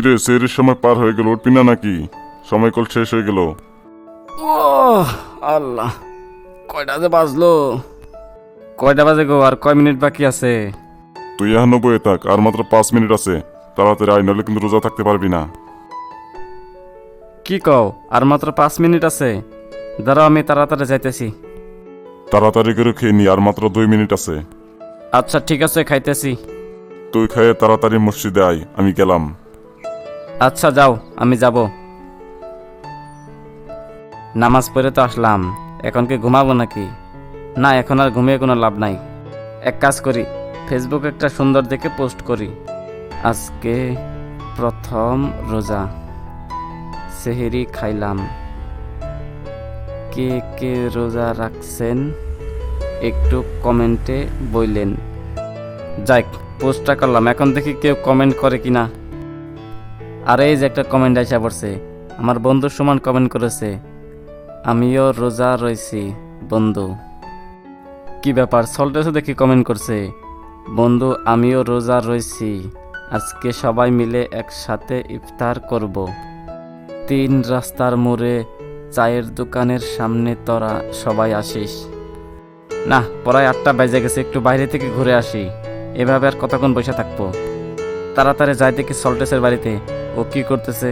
কিরে সেরের সময় পার হয়ে গেল উঠবি না নাকি? সময় কল শেষ হয়ে গেল। ও আল্লাহ কয়টা যে বাজলো? কয়টা বাজে গো আর কয় মিনিট বাকি আছে? তুই এখনও বয়ে থাক আর মাত্র পাঁচ মিনিট আছে। তাড়াতাড়ি আয় নাহলে কিন্তু রোজা থাকতে পারবি না। কি কও আর মাত্র পাঁচ মিনিট আছে? দাঁড়াও আমি তাড়াতাড়ি যাইতেছি। তাড়াতাড়ি করে খেয়ে নি আর মাত্র দুই মিনিট আছে। আচ্ছা ঠিক আছে খাইতেছি। তুই খেয়ে তাড়াতাড়ি মসজিদে আয় আমি গেলাম। আচ্ছা যাও, আমি যাব। নামাজ পড়ে তো আসলাম, এখন কি ঘুমাবো নাকি? না, এখন আর ঘুমিয়ে কোনো লাভ নাই। এক কাজ করি ফেসবুকে একটা সুন্দর দেখে পোস্ট করি। আজকে প্রথম রোজা, সেহেরি খাইলাম। কে কে রোজা রাখছেন, একটু কমেন্টে বইলেন যাই পোস্টটা করলাম, এখন দেখি কেউ কমেন্ট করে কিনা। আর এই যে একটা কমেন্ট আসা পড়ছে, আমার বন্ধু সমান কমেন্ট করেছে, আমিও রোজা রয়েছি বন্ধু। কি ব্যাপার? সল্টেসও দেখি কমেন্ট করছে, বন্ধু, আমিও রোজা রয়েছি আজকে সবাই মিলে একসাথে ইফতার করব। তিন রাস্তার মোড়ে চায়ের দোকানের সামনে তোরা সবাই আসিস। না, প্রায় আটটা বেজে গেছে, একটু বাইরে থেকে ঘুরে আসি। এভাবে আর কতক্ষণ বসে থাকব? তাড়াতাড়ি যাই দেখি সল্টেসের বাড়িতে। ও কি করতেছে?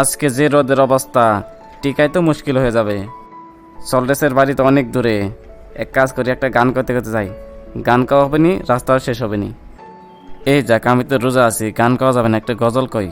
আজকে যে রোদের অবস্থা, টিকাই তো মুশকিল হয়ে যাবে। সল্টেসের বাড়ি তো অনেক দূরে। এক কাজ করি, একটা গান করতে করতে যাই। গান গাওয়া হবে নি রাস্তাও শেষ হবে নি এই যাক, আমি তো রোজা আছি, গান গাওয়া যাবে না, একটা গজল কই?